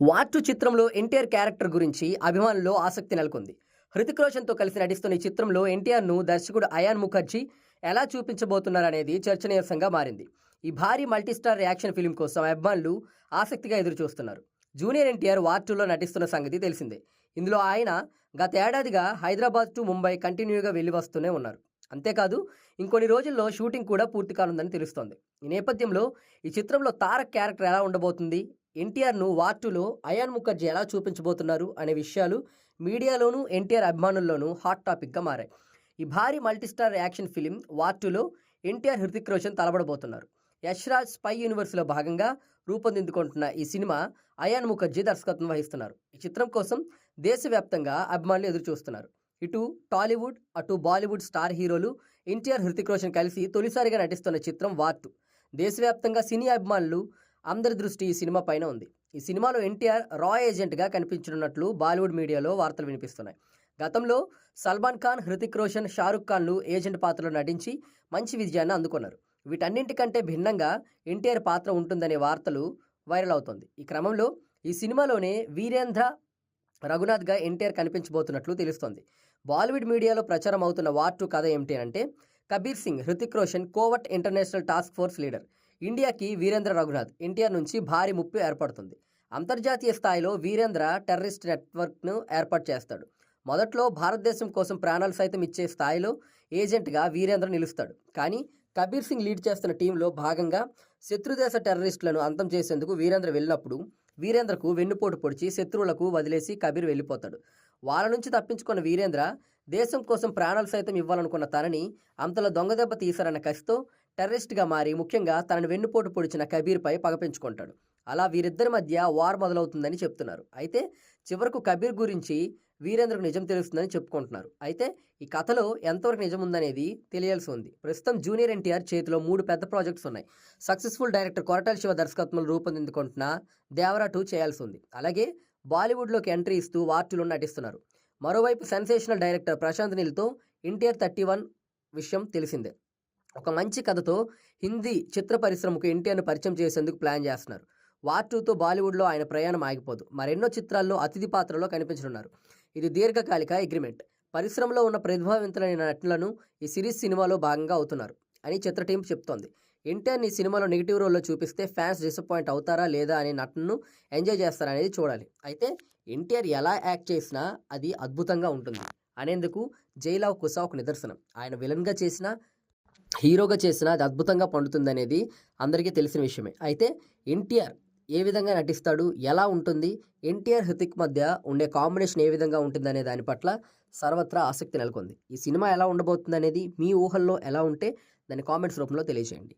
Watch చిత్రంలో NTR character గురించి అభిమానుల్లో ఆసక్తి నెలకొంది. హృతిక్ రోషన్తో కలిసి నటిస్తున్న ఈ చిత్రంలో ఎన్టీఆర్ను దర్శకుడు అయాన్ ముఖర్జీ ఎలా చూపించబోతున్నారనేది చర్చనీయాంశంగా మారింది. ఈ భారీ మల్టీస్టార్ యాక్షన్ ఫిల్మ్ కోసం అభిమానులు ఆసక్తిగా ఎదురుచూస్తున్నారు. జూనియర్ ఎన్టీఆర్ వార్ టూలో నటిస్తున్న సంగతి తెలిసిందే. ఇందులో ఆయన గత ఏడాదిగా హైదరాబాద్ టు ముంబై కంటిన్యూగా వెళ్ళి వస్తూనే ఉన్నారు. అంతేకాదు ఇంకొన్ని రోజుల్లో షూటింగ్ కూడా పూర్తి కానుందని తెలుస్తోంది. ఈ నేపథ్యంలో ఈ చిత్రంలో తారక్ క్యారెక్టర్ ఎలా ఉండబోతుంది? ఎన్టీఆర్ను వార్టులో అయాన్ ముఖర్జీ ఎలా చూపించబోతున్నారు అనే విషయాలు మీడియాలోనూ ఎన్టీఆర్ అభిమానుల్లోనూ హాట్ టాపిక్గా మారాయి. ఈ భారీ మల్టీస్టార్ యాక్షన్ ఫిలిం వార్టులో ఎన్టీఆర్ హృతిక్ రోషన్ తలబడబోతున్నారు. యశ్రాజ్ స్పై యూనివర్స్లో భాగంగా రూపొందించుకుంటున్న ఈ సినిమా అయాన్ ముఖర్జీ దర్శకత్వం వహిస్తున్నారు. ఈ చిత్రం కోసం దేశవ్యాప్తంగా అభిమానులు ఎదురుచూస్తున్నారు. ఇటు టాలీవుడ్ అటు బాలీవుడ్ స్టార్ హీరోలు ఎన్టీఆర్ హృతిక్ రోషన్ కలిసి తొలిసారిగా నటిస్తున్న చిత్రం వార్టు. దేశవ్యాప్తంగా సినీ అభిమానులు అందరి దృష్టి ఈ సినిమా పైన ఉంది. ఈ సినిమాలో ఎన్టీఆర్ రా ఏజెంట్గా కనిపించనున్నట్లు బాలీవుడ్ మీడియాలో వార్తలు వినిపిస్తున్నాయి. గతంలో సల్మాన్ ఖాన్ హృతిక్ రోషన్ షారుఖ్ ఖాన్లు ఏజెంట్ పాత్రలో నటించి మంచి విజయాన్ని అందుకున్నారు. వీటన్నింటికంటే భిన్నంగా ఎన్టీఆర్ పాత్ర ఉంటుందనే వార్తలు వైరల్ అవుతోంది. ఈ క్రమంలో ఈ సినిమాలోనే వీరేంద్ర రఘునాథ్గా ఎన్టీఆర్ కనిపించబోతున్నట్లు తెలుస్తోంది. బాలీవుడ్ మీడియాలో ప్రచారం అవుతున్న వార్టు కథ ఏమిటి అంటే Kabir Singh Hrithik Roshan covert international task force leader. ఇండియాకి వీరేంద్ర రఘునాథ్ ఎన్టీఆర్ నుంచి భారీ ముప్పు ఏర్పడుతుంది. అంతర్జాతీయ స్థాయిలో వీరేంద్ర టెర్రరిస్ట్ నెట్వర్క్ను ఏర్పాటు చేస్తాడు. మొదట్లో భారతదేశం కోసం ప్రాణాలు సైతం ఇచ్చే స్థాయిలో ఏజెంట్గా వీరేంద్ర నిలుస్తాడు. కానీ కబీర్ సింగ్ లీడ్ చేస్తున్న టీంలో భాగంగా శత్రుదేశ టెర్రరిస్టులను అంతం చేసేందుకు వీరేంద్ర వెళ్ళినప్పుడు వీరేంద్రకు వెన్నుపోటు పొడిచి శత్రువులకు వదిలేసి కబీర్ వెళ్ళిపోతాడు. వాళ్ళ నుంచి తప్పించుకున్న వీరేంద్ర దేశం కోసం ప్రాణాలు సైతం ఇవ్వాలనుకున్న తనని అంతలో దొంగదెబ్బ తీశారన్న కసితో టెర్రరిస్ట్గా మారి ముఖ్యంగా తనను వెన్నుపోటు పొడిచిన కబీర్పై పగ పెంచుకుంటాడు. అలా వీరిద్దరి మధ్య వార్ మొదలవుతుందని చెప్తున్నారు. అయితే చివరకు కబీర్ గురించి వీరేంద్రకు నిజం తెలుస్తుందని చెప్పుకుంటున్నారు. అయితే ఈ కథలో ఎంతవరకు నిజం ఉందనేది తెలియాల్సి ఉంది. ప్రస్తుతం జూనియర్ ఎన్టీఆర్ చేతిలో మూడు పెద్ద ప్రాజెక్ట్స్ ఉన్నాయి. సక్సెస్ఫుల్ డైరెక్టర్ కొరటాల శివ దర్శకత్వంలో రూపొందించుకుంటున్న దేవరా టూ చేయాల్సి ఉంది. అలాగే బాలీవుడ్లోకి ఎంట్రీ ఇస్తూ వార్టులు నటిస్తున్నారు. మరోవైపు సెన్సేషనల్ డైరెక్టర్ ప్రశాంత్ నీల్తో ఎన్టీఆర్ థర్టీ వన్ విషయం తెలిసిందే. ఒక మంచి కథతో హిందీ చిత్ర పరిశ్రమకు ఎన్టీఆర్ను పరిచయం చేసేందుకు ప్లాన్ చేస్తున్నారు. వార్ టూతో బాలీవుడ్లో ఆయన ప్రయాణం ఆగిపోదు. మరెన్నో చిత్రాల్లో అతిథి పాత్రలో కనిపించనున్నారు. ఇది దీర్ఘకాలిక అగ్రిమెంట్. పరిశ్రమలో ఉన్న ప్రతిభావంతులైన నటులను ఈ సిరీస్ సినిమాలో భాగంగా అవుతున్నారు అని చిత్ర టీం చెప్తోంది. ఎన్టీఆర్ని ఈ సినిమాలో నెగిటివ్ రోల్లో చూపిస్తే ఫ్యాన్స్ డిసప్పాయింట్ అవుతారా లేదా అనే నటనను ఎంజాయ్ చేస్తారా అనేది చూడాలి. అయితే ఎన్టీఆర్ ఎలా యాక్ట్ చేసినా అది అద్భుతంగా ఉంటుంది అనేందుకు జైలావ్ కుసా ఒక నిదర్శనం. ఆయన విలన్గా చేసినా హీరోగా చేసినా అది అద్భుతంగా పండుతుంది అందరికీ తెలిసిన విషయమే. అయితే ఎన్టీఆర్ ఏ విధంగా నటిస్తాడు ఎలా ఉంటుంది ఎన్టీఆర్ హృతిక్ మధ్య ఉండే కాంబినేషన్ ఏ విధంగా ఉంటుందనే దాని పట్ల సర్వత్రా ఆసక్తి నెలకొంది. ఈ సినిమా ఎలా ఉండబోతుంది అనేది మీ ఊహల్లో ఎలా ఉంటే దాన్ని కామెంట్స్ రూపంలో తెలియజేయండి.